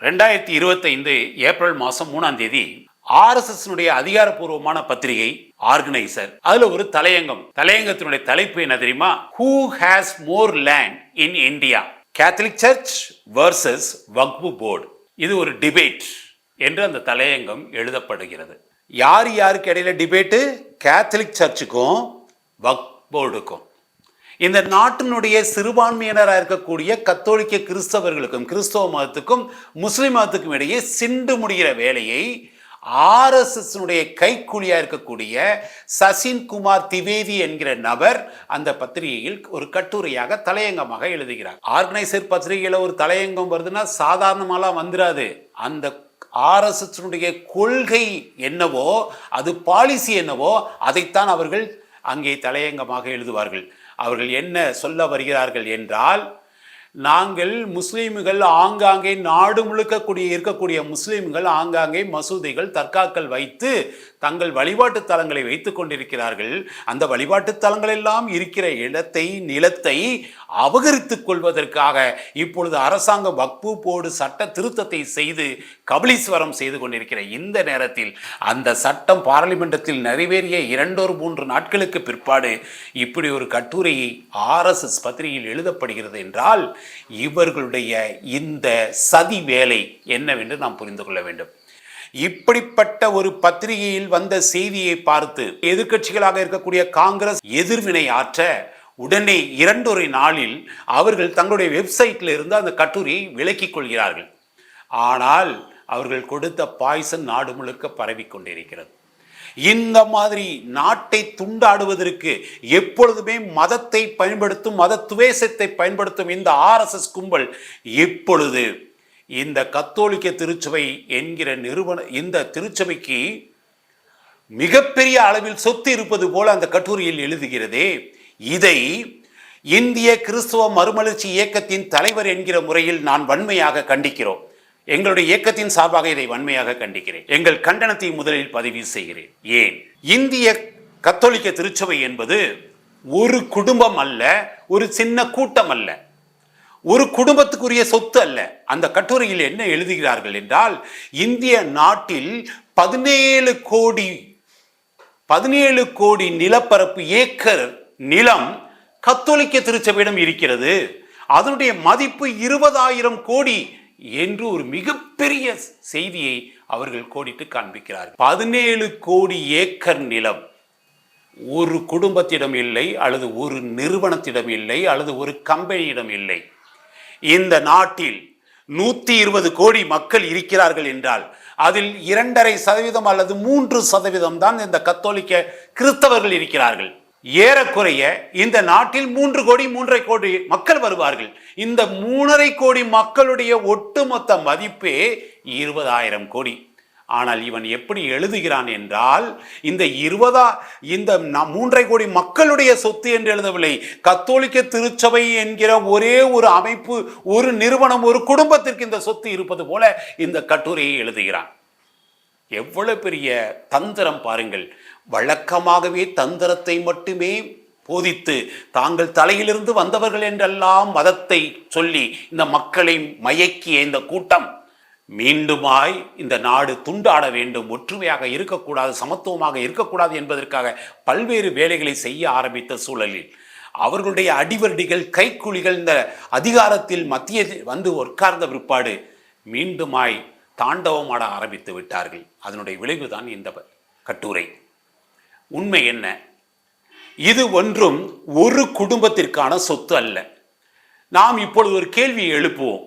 ரெண்டாயிரத்தி இருபத்தைந்து ஏப்ரல் மாதம் மூணாம் தேதி ஆர்எஸ்எஸ்னுடைய அதிகாரப்பூர்வமான பத்திரிகை ஆர்கனைசர். அதுல ஒரு தலையங்கம். தலையங்கத்தினுடைய தலைப்பு என்ன தெரியுமா? Who has more land in India Catholic church versus Waqf board இது ஒரு டிபேட் என்று அந்த தலையங்கம் எழுதப்படுகிறது. யார் யாருக்கு இடையில டிபேட்டு கேத்தலிக் சர்ச்சுக்கும் வக் போர்டுக்கும் இந்த நாட்டினுடைய சிறுபான்மையினராக இருக்கக்கூடிய கத்தோலிக்க கிறிஸ்தவர்களுக்கும் கிறிஸ்தவ மதத்துக்கும் முஸ்லிம் மதத்துக்கும் இடையே சிண்டு முடிகிற வேலையை ஆர்எஸ்எஸ்னுடைய கைக்குழியாக இருக்கக்கூடிய சசின் குமார் திவேதி என்கிற நபர் அந்த பத்திரிகையில் ஒரு கட்டுரையாக தலையங்கமாக எழுதுகிறார். ஆர்கனைசர் பத்திரிகையில் ஒரு தலையங்கம் வருதுன்னா சாதாரணமாலாம் வந்துடாது அந்த ஆர்எஸ்எஸ்னுடைய கொள்கை என்னவோ அது பாலிசி என்னவோ அதைத்தான் அவர்கள் அங்கே தலையங்கமாக எழுதுவார்கள். அவர்கள் என்ன சொல்ல வருகிறார்கள் என்றால் நாங்கள் முஸ்லீம்கள் ஆங்காங்கே நாடு முழுக்கக்கூடிய இருக்கக்கூடிய முஸ்லீம்கள் ஆங்காங்கே மசூதிகள் தர்காக்கள் வைத்து தங்கள் வழிபாட்டு தலங்களை வைத்து கொண்டிருக்கிறார்கள். அந்த வழிபாட்டு தலங்கள் எல்லாம் இருக்கிற இடத்தை நிலத்தை அபகரித்து கொள்வதற்காக இப்பொழுது அரசாங்க வக்பு போடு சட்ட திருத்தத்தை செய்து கபலீஸ்வரம் செய்து கொண்டிருக்கிற இந்த நேரத்தில் அந்த சட்டம் பாராளுமன்றத்தில் நிறைவேறிய இரண்டொரு மூன்று நாட்களுக்கு பிற்பாடு இப்படி ஒரு கட்டுரையை ஆர்எஸ்எஸ் பத்திரிகையில் எழுதப்படுகிறது என்றால் இவர்களுடைய இந்த சதி வேலை என்னவென்று நாம் புரிந்து கொள்ள வேண்டும். இப்படிப்பட்ட ஒரு பத்திரிகையில் வந்த செய்தியை பார்த்து எதிர்க்கட்சிகளாக இருக்கக்கூடிய காங்கிரஸ் எதிர்வினை ஆற்ற உடனே இரண்டொரு நாளில் அவர்கள் தங்களுடைய வெப்சைட்டில் இருந்து அந்த கட்டுரையை விலக்கிக் கொள்கிறார்கள். ஆனால் அவர்கள் கொடுத்த பாய்சன் நாடு முழுக்க பரவி கொண்டிருக்கிறது. இந்த மாதிரி நாட்டை துண்டாடுவதற்கு எப்பொழுதுமே மதத்தை பயன்படுத்தும் மத துவேஷத்தை பயன்படுத்தும் இந்த ஆர்எஸ்எஸ் கும்பல் இப்பொழுது இந்த கத்தோலிக்க திருச்சபை என்கிற நிறுவன இந்த திருச்சபைக்கு மிகப்பெரிய அளவில் சொத்து இருப்பது போல அந்த கட்டுரையில் எழுதுகிறதே. இதை இந்திய கிறிஸ்துவ மறுமலர்ச்சி இயக்கத்தின் தலைவர் என்கிற முறையில் நான் வன்மையாக கண்டிக்கிறோம். எங்களுடைய இயக்கத்தின் சார்பாக இதை வன்மையாக கண்டிக்கிறேன். எங்கள் கண்டனத்தை முதலில் பதிவு செய்கிறேன். ஏன்? இந்திய கத்தோலிக்க திருச்சபை என்பது ஒரு குடும்பம் அல்ல ஒரு சின்ன கூட்டம் அல்ல. ஒரு குடும்பத்துக்குரிய சொத்து அல்ல. அந்த கட்டுரையில் என்ன எழுதுகிறார்கள் என்றால் இந்திய நாட்டில் பதினேழு கோடி பதினேழு கோடி நிலப்பரப்பு ஏக்கர் நிலம் கத்தோலிக்க திருச்சபையிடம் இருக்கிறது. அதனுடைய மதிப்பு இருபதாயிரம் கோடி என்று ஒரு மிகப்பெரிய செய்தியை அவர்கள் கோடிட்டு காண்பிக்கிறார்கள். பதினேழு கோடி ஏக்கர் நிலம். ஒரு குடும்பத்திடம் இல்லை அல்லது ஒரு நிறுவனத்திடம் இல்லை அல்லது ஒரு கம்பெனியிடம் இல்லை. இந்த நாட்டில் நூற்றி இருபது கோடி மக்கள் இருக்கிறார்கள் என்றால் அதில் இரண்டரை சதவீதம் அல்லது மூன்று சதவீதம் தான் இந்த கத்தோலிக்க கிறிஸ்தவர்கள் இருக்கிறார்கள். ஏறக்குறைய இந்த நாட்டில் மூன்று கோடி மூன்றரை கோடி மக்கள் வருவார்கள். இந்த மூணரை கோடி மக்களுடைய ஒட்டுமொத்த மதிப்பே இருபதாயிரம் கோடி. ஆனால் இவன் எப்படி எழுதுகிறான் என்றால் இந்த இருபதா இந்த மூன்றை மூன்றரை கோடி மக்களுடைய சொத்து என்று எழுதவில்லை. கத்தோலிக்க திருச்சபை என்கிற ஒரே ஒரு அமைப்பு ஒரு நிறுவனம் ஒரு குடும்பத்திற்கு இந்த சொத்து இருப்பது போல இந்த கட்டுரையை எழுதுகிறான். எவ்வளவு பெரிய தந்திரம் பாருங்கள். வழக்கமாகவே தந்திரத்தை மட்டுமே போதித்து தாங்கள் தலையிலிருந்து வந்தவர்கள் என்றெல்லாம் மதத்தை சொல்லி இந்த மக்களை மயக்கிய இந்த கூட்டம் மீண்டுமாய் இந்த நாடு துண்டாட வேண்டும் ஒற்றுமையாக இருக்கக்கூடாது சமத்துவமாக இருக்கக்கூடாது என்பதற்காக பல்வேறு வேலைகளை செய்ய ஆரம்பித்த சூழலில் அவர்களுடைய அடிவருடிகள் கைக்குழிகள் இந்த அதிகாரத்தில் மத்திய வந்து உட்கார்ந்த பிற்பாடு மீண்டுமாய் தாண்டவமாட ஆரம்பித்து விட்டார்கள். அதனுடைய விளைவுதான் இந்த கட்டுரை. உண்மை என்ன? இது ஒன்றும் ஒரு குடும்பத்திற்கான சொத்து அல்ல. நாம் இப்பொழுது ஒரு கேள்வியை எழுப்புவோம்.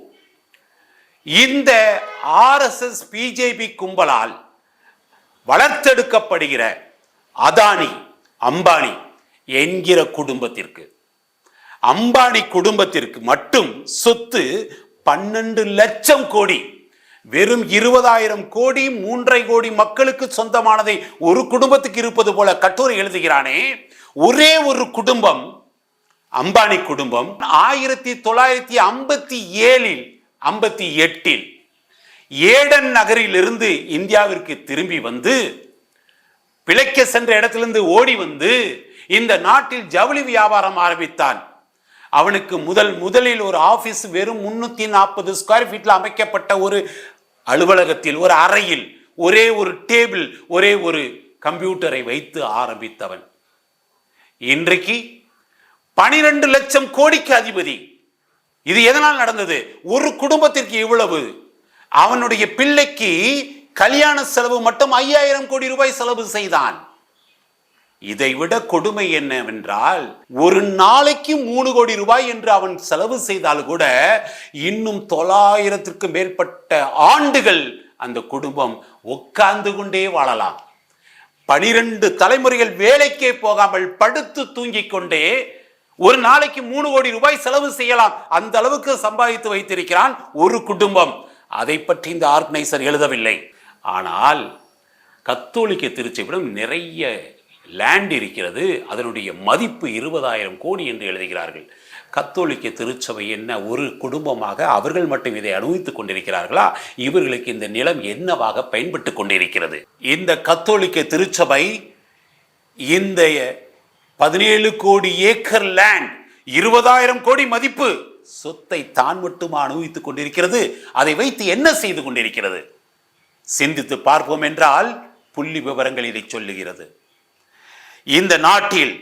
இந்த ஆர்எஸ்எஸ் பிஜேபி கும்பலால் வளர்த்தெடுக்கப்படுகிற அதானி அம்பானி என்கிற குடும்பத்திற்கு அம்பானி குடும்பத்திற்கு மட்டும் சொத்து பன்னெண்டு லட்சம் கோடி வெறும் இருபதாயிரம் கோடி மூன்றரை கோடி மக்களுக்கு சொந்தமானதை ஒரு குடும்பத்துக்கு இருப்பது போல கட்டுரை எழுதுகிறானே. ஒரே ஒரு குடும்பம் அம்பானி குடும்பம் ஆயிரத்தி தொள்ளாயிரத்தி ஐம்பத்தி ஏழில் ஐம்பத்தி எட்டில் ஏடன் நகரிலிருந்து இந்தியாவிற்கு திரும்பி வந்து பிழைக்க சென்ற இடத்திலிருந்து ஓடி வந்து இந்த நாட்டில் ஜவுளி வியாபாரம் ஆரம்பித்தான். அவனுக்கு முதல் முதலில் ஒரு ஆபீஸ் வெறும் முன்னூத்தி நாற்பது ஸ்கொயர் ஃபீட்ல அமைக்கப்பட்ட ஒரு அலுவலகத்தில் ஒரு அறையில் ஒரே ஒரு டேபிள் ஒரே ஒரு கம்ப்யூட்டரை வைத்து ஆரம்பித்தவன். இன்றைக்கு பனிரெண்டு லட்சம் கோடிக்கு அதிபதி. இது எதனால் நடந்தது? ஒரு குடும்பத்திற்கு இவ்வளவு. அவனுடைய பிள்ளைக்கு கல்யாண செலவு மட்டும் ஐயாயிரம் கோடி ரூபாய் செலவு செய்தான். இதைவிட கொடுமை என்னவென்றால் ஒரு நாளைக்கு மூணு கோடி ரூபாய் என்று அவன் செலவு செய்தால் கூட இன்னும் தொள்ளாயிரத்திற்கு மேற்பட்ட ஆண்டுகள் அந்த குடும்பம் உட்கார்ந்து கொண்டே வாழலாம். பனிரெண்டு தலைமுறைகள் வேலைக்கே போகாமல் படுத்து தூங்கிக் கொண்டே ஒரு நாளைக்கு மூணு கோடி ரூபாய் செலவு செய்யலாம். அந்த அளவுக்கு சம்பாதித்து வைத்திருக்கிறான் ஒரு குடும்பம். அதை பற்றி இந்த ஆர்கனைசர் எழுதவில்லை. ஆனால் கத்தோலிக்க திருச்சபையிடம் நிறைய லேண்ட் இருக்கிறது அதனுடைய மதிப்பு இருபதாயிரம் கோடி என்று எழுதுகிறார்கள். கத்தோலிக்க திருச்சபை என்ன ஒரு குடும்பமாக அவர்கள் மட்டும் இதை அனுபவித்துக் கொண்டிருக்கிறார்களா? இவர்களுக்கு இந்த நிலம் என்னவாக பயன்பட்டு கொண்டிருக்கிறது? இந்த கத்தோலிக்க திருச்சபை இந்த பதினேழு கோடி ஏக்கர் லேண்ட் இருபதாயிரம் கோடி மதிப்பு சொத்தை தான் மட்டுமா அனுபவித்துக் கொண்டிருக்கிறது? அதை வைத்து என்ன செய்து கொண்டிருக்கிறது? சிந்தித்து பார்ப்போம் என்றால் புள்ளி விவரங்கள் இதை சொல்லுகிறது. இந்த நாட்டில்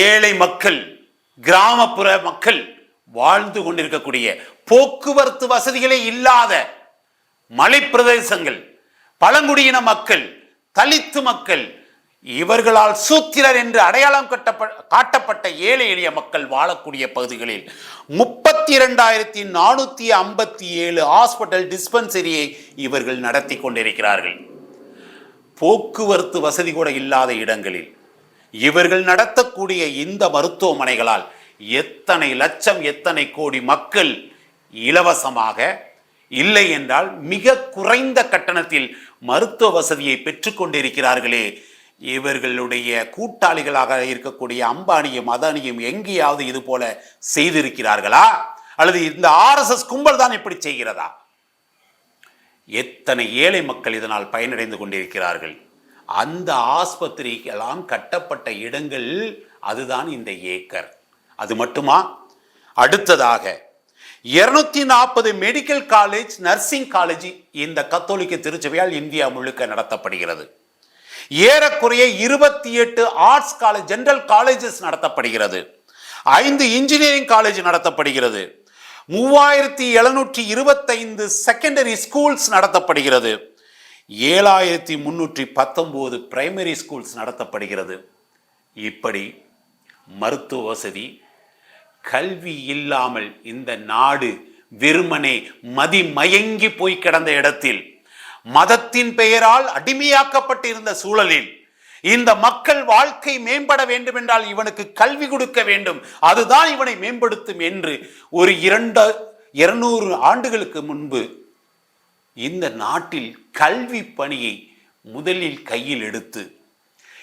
ஏழை மக்கள் கிராமப்புற மக்கள் வாழ்ந்து கொண்டிருக்கக்கூடிய போக்குவரத்து வசதிகளே இல்லாத மலைப்பிரதேசங்கள் பழங்குடியின மக்கள் தலித்து மக்கள் இவர்களால் சூத்திரர் என்று அடையாளம் கட்டப்ப காட்டப்பட்ட ஏழை எளிய மக்கள் வாழக்கூடிய பகுதிகளில் முப்பத்தி இரண்டாயிரத்தி நானூற்றி ஐம்பத்தி ஏழு ஹாஸ்பிட்டல் டிஸ்பென்சரியை இவர்கள் நடத்தி கொண்டிருக்கிறார்கள். போக்குவரத்து வசதி கூட இல்லாத இடங்களில் இவர்கள் நடத்தக்கூடிய இந்த மருத்துவமனைகளால் எத்தனை லட்சம் எத்தனை கோடி மக்கள் இலவசமாக இல்லை என்றால் மிக குறைந்த கட்டணத்தில் மருத்துவ வசதியை பெற்றுக்கொண்டிருக்கிறார்களே இவர்களுடைய கூட்டாளிகளாக இருக்கக்கூடிய அம்பானியும் அதானியும் எங்கேயாவது இது போல செய்திருக்கிறார்களா? அல்லது இந்த ஆர்எஸ்எஸ் கும்பல் தான் இப்படி செய்கிறதா? எத்தனை ஏழை மக்கள் இதனால் பயனடைந்து கொண்டிருக்கிறார்கள்? அந்த ஆஸ்பத்திரிக்கெல்லாம் கட்டப்பட்ட இடங்கள் அதுதான் இந்த ஏக்கர். அது மட்டுமா? அடுத்ததாக இருநூத்தி நாற்பது மெடிக்கல் காலேஜ் நர்சிங் காலேஜ் இந்த கத்தோலிக்க திருச்சபையால் இந்தியா முழுக்க நடத்தப்படுகிறது. ஏறக்குறைய இருபத்தி எட்டு ஆர்ட்ஸ் காலேஜ் ஜென்ரல் காலேஜஸ் நடத்தப்படுகிறது. ஐந்து இன்ஜினியரிங் காலேஜ் நடத்தப்படுகிறது. மூவாயிரத்தி எழுநூற்றி இருபத்தைந்து செகண்டரி ஸ்கூல்ஸ் நடத்தப்படுகிறது. ஏழாயிரத்தி முன்னூற்றி பத்தொம்போது பிரைமரி ஸ்கூல்ஸ் நடத்தப்படுகிறது. இப்படி மருத்துவ வசதி கல்வி இல்லாமல் இந்த நாடு வெறுமனே மதிமயங்கி போய் கிடந்த இடத்தில் மதத்தின் பெயரால் அடிமையாக்கப்பட்டிருந்த சூழலில் இந்த மக்கள் வாழ்க்கை மேம்பட வேண்டும் என்றால் இவனுக்கு கல்வி கொடுக்க வேண்டும். அதுதான் இவனை மேம்படுத்தும் என்று ஒரு இரண்டு இருநூறு ஆண்டுகளுக்கு முன்பு இந்த நாட்டில் கல்வி பணியை முதலில் கையில் எடுத்து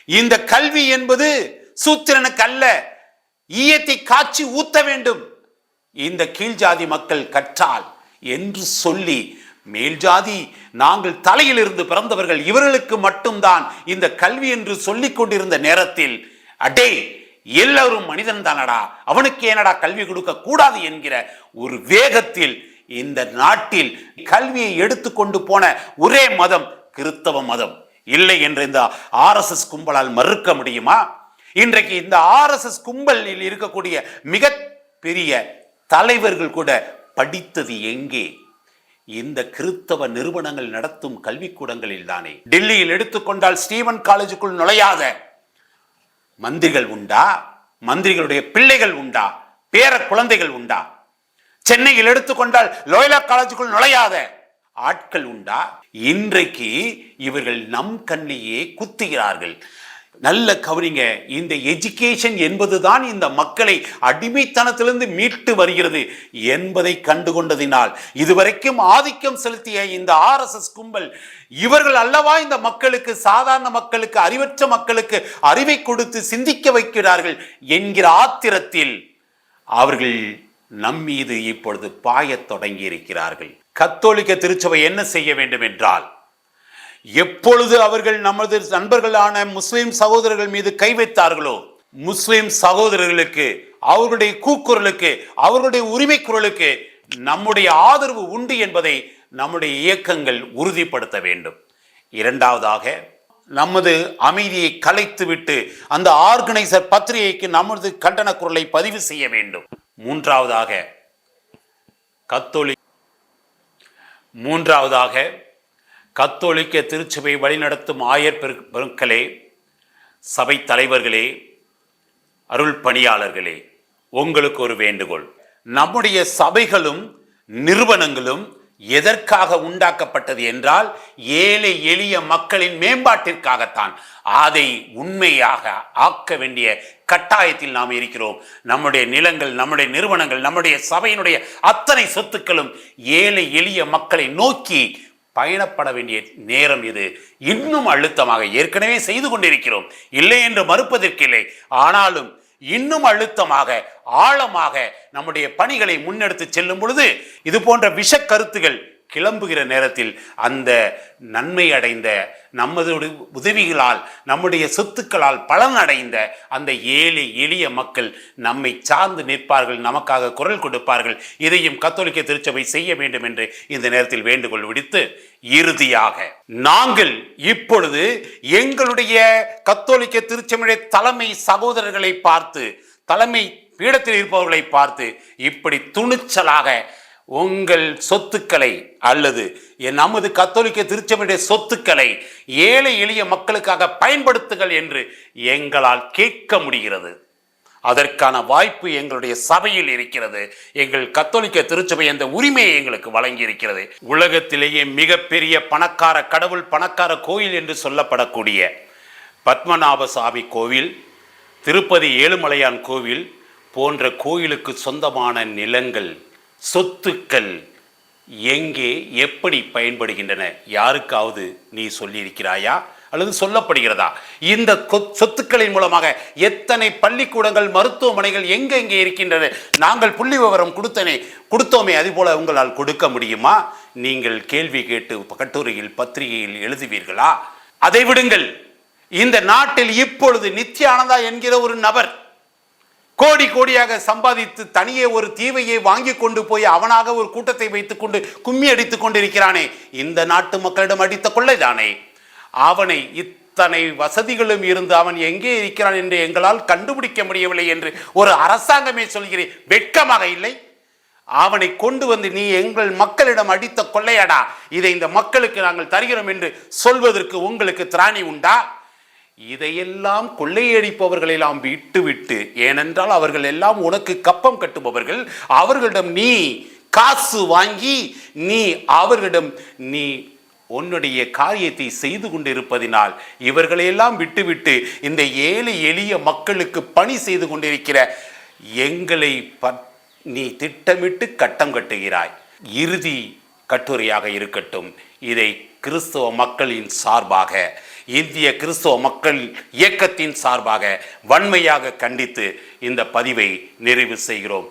இந்த கல்வி என்பது சூத்திரனுக்கு அல்ல ஈயத்தை காய்ச்சி ஊத்த வேண்டும். இந்த கீழ்ஜாதி மக்கள் கற்றால் என்று சொல்லி மேல் ஜாதி நாங்கள் தலையிலிருந்து பிறந்தவர்கள் இவர்களுக்கு மட்டும்தான் இந்த கல்வி என்று சொல்லிக் கொண்டிருந்த நேரத்தில் அடே எல்லாரும் மனிதன் தானடா அவனுக்கு ஏனடா கல்வி கொடுக்க கூடாது என்கிற ஒரு வேகத்தில் இந்த நாட்டில் கல்வியை எடுத்துக்கொண்டு போன ஒரே மதம் கிறித்தவ மதம். இல்லை என்று இந்த ஆர்எஸ்எஸ் கும்பலால் மறுக்க முடியுமா? இன்றைக்கு இந்த ஆர்எஸ்எஸ் கும்பலில் இருக்கக்கூடிய மிக பெரிய தலைவர்கள் கூட படித்தது எங்கே? இந்த கிறிஸ்தவ நிறுவனங்கள் நடத்தும் கல்விக்கூடங்களில் தானே. டெல்லியில் எடுத்துக்கொண்டால் ஸ்டீவன் காலேஜுக்குள் நுழையாத மந்திரிகள் உண்டா? மந்திரிகளுடைய பிள்ளைகள் உண்டா? பேர குழந்தைகள் உண்டா? சென்னையில் எடுத்துக்கொண்டால் லோயலா காலேஜுக்குள் நுழையாத ஆட்கள் உண்டா? இன்றைக்கு இவர்கள் நம் கண்ணியே குத்துகிறார்கள். நல்ல கவனிங்க இந்த எஜுகேஷன் என்பதுதான் இந்த மக்களை அடிமைத்தனத்திலிருந்து மீட்டு வருகிறது என்பதை கண்டுகொண்டதினால் இதுவரைக்கும் ஆதிக்கம் செலுத்திய இந்த ஆர்எஸ்எஸ் கும்பல் இவர்கள் அல்லவா இந்த மக்களுக்கு சாதாரண மக்களுக்கு அறிவற்ற மக்களுக்கு அறிவை கொடுத்து சிந்திக்க வைக்கிறார்கள் என்கிற ஆத்திரத்தில் அவர்கள் நம் மீது இப்பொழுது பாயத் தொடங்கி இருக்கிறார்கள் கத்தோலிக்க திருச்சபை என்ன செய்ய வேண்டும் என்றால் எப்பொழுது அவர்கள் நமது நண்பர்களான முஸ்லிம் சகோதரர்கள் மீது கை வைத்தார்களோ முஸ்லிம் சகோதரர்களுக்கு அவர்களுடைய கூக்குரலுக்கு அவர்களுடைய உரிமை குரலுக்கு நம்முடைய ஆதரவு உண்டு என்பதை நம்முடைய இயக்கங்கள் உறுதிப்படுத்த வேண்டும். இரண்டாவதாக நமது அமைதியை கலைத்துவிட்டு அந்த ஆர்கனைசர் பத்திரிகைக்கு நமது கண்டன குரலை பதிவு செய்ய வேண்டும். மூன்றாவதாக கத்தோலி மூன்றாவதாக கத்தோலிக்க திருச்சபை வழிநடத்தும் ஆயர் பெரு- பெருக்களே சபை தலைவர்களே அருள் பணியாளர்களே உங்களுக்கு ஒரு வேண்டுகோள். நம்முடைய சபைகளும் நிறுவனங்களும் எதற்காக உண்டாக்கப்பட்டது என்றால் ஏழை எளிய மக்களின் மேம்பாட்டிற்காகத்தான். அதை உண்மையாக ஆக்க வேண்டிய கட்டாயத்தில் நாம் இருக்கிறோம். நம்முடைய நிலங்கள் நம்முடைய நிறுவனங்கள் நம்முடைய சபையினுடைய அத்தனை சொத்துக்களும் ஏழை எளிய மக்களை நோக்கி பயணப்பட வேண்டிய நேரம் இது. இன்னும் அழுத்தமாக ஏற்கனவே செய்து கொண்டிருக்கிறோம். இல்லை என்று மறுப்பதற்கில்லை. ஆனாலும் இன்னும் அழுத்தமாக ஆழமாக நம்முடைய பணிகளை முன்னெடுத்து செல்லும் பொழுது இது போன்ற விஷ கருத்துகள் கிளம்புகிற நேரத்தில் அந்த நன்மை அடைந்த நமது உதவிகளால் நம்முடைய சொத்துக்களால் பலன் அடைந்த அந்த ஏழை எளிய மக்கள் நம்மை சார்ந்து நிற்பார்கள் நமக்காக குரல் கொடுப்பார்கள். இதையும் கத்தோலிக்க திருச்சபை செய்ய வேண்டும் என்று இந்த நேரத்தில் வேண்டுகோள் விடுத்து இறுதியாக நாங்கள் இப்பொழுது எங்களுடைய கத்தோலிக்க திருச்சபையுடைய தலைமை சகோதரர்களை பார்த்து தலைமை பீடத்தில் இருப்பவர்களை பார்த்து இப்படி துணிச்சலாக உங்கள் சொத்துக்களை அல்லது என் நமது கத்தோலிக்க திருச்சபையுடைய சொத்துக்களை ஏழை எளிய மக்களுக்காக பயன்படுத்துங்கள் என்று எங்களால் கேட்க முடிகிறது. அதற்கான வாய்ப்பு எங்களுடைய சபையில் இருக்கிறது. எங்கள் கத்தோலிக்க திருச்சபை அந்த உரிமையை எங்களுக்கு வழங்கி இருக்கிறது உலகத்திலேயே மிகப்பெரிய பணக்கார கடவுள் பணக்கார கோயில் என்று சொல்லப்படக்கூடிய பத்மநாப சாமி கோவில் திருப்பதி ஏழுமலையான் கோவில் போன்ற கோயிலுக்கு சொந்தமான நிலங்கள் சொத்துக்கள் எங்கே எப்படி பயன்படுகின்றன? யாருக்காவது நீ சொல்லியிருக்கிறாயா? அல்லது சொல்லப்படுகிறதா? இந்த சொத்துக்களின் மூலமாக எத்தனை பள்ளிக்கூடங்கள் மருத்துவமனைகள் எங்கெங்கே இருக்கின்றன நாங்கள் புள்ளி விவரம் கொடுத்தனே கொடுத்தோமே அதுபோல உங்களால் கொடுக்க முடியுமா? நீங்கள் கேள்வி கேட்டு கட்டுரையில் பத்திரிகையில் எழுதுவீர்களா? அதை விடுங்கள். இந்த நாட்டில் இப்பொழுது நித்யானந்தா என்கிற ஒரு நபர் கோடி கோடியாக சம்பாதித்து தனியே ஒரு தீவையை வாங்கி கொண்டு போய் அவனாக ஒரு கூட்டத்தை வைத்துக் கொண்டு கும்மி அடித்துக் கொண்டிருக்கிறானே. இந்த நாட்டு மக்களிடம் அடித்த கொள்ளைதானே? அவனை இத்தனை வசதிகளும் இருந்து அவன் எங்கே இருக்கிறான் என்று எங்களால் கண்டுபிடிக்க முடியவில்லை என்று ஒரு அரசாங்கமே சொல்கிறேன் வெட்கமாக இல்லை? அவனை கொண்டு வந்து நீ எங்கள் மக்களிடம் அடித்த கொள்ளையடா. இதை இந்த மக்களுக்கு நாங்கள் தருகிறோம் என்று சொல்வதற்கு உங்களுக்கு திராணி உண்டா? இதையெல்லாம் கொள்ளையடிப்பவர்களெல்லாம் விட்டுவிட்டு ஏனென்றால் அவர்கள் எல்லாம் உனக்கு கப்பம் கட்டுபவர்கள். அவர்களிடம் நீ காசு வாங்கி நீ அவர்களிடம் நீ உன்னுடைய காரியத்தை செய்து கொண்டிருப்பதினால் இவர்களையெல்லாம் விட்டுவிட்டு இந்த ஏழை எளிய மக்களுக்கு பணி செய்து கொண்டிருக்கிற எங்களை ப- நீ திட்டமிட்டு கட்டம் கட்டுகிறாய். இறுதி கட்டுரையாக இருக்கட்டும். இதை கிறிஸ்தவ மக்களின் சார்பாக இந்திய கிறிஸ்தவ மக்கள் இயக்கத்தின் சார்பாக வன்மையாக கண்டித்து இந்த பதிவை நிறைவு செய்கிறோம்.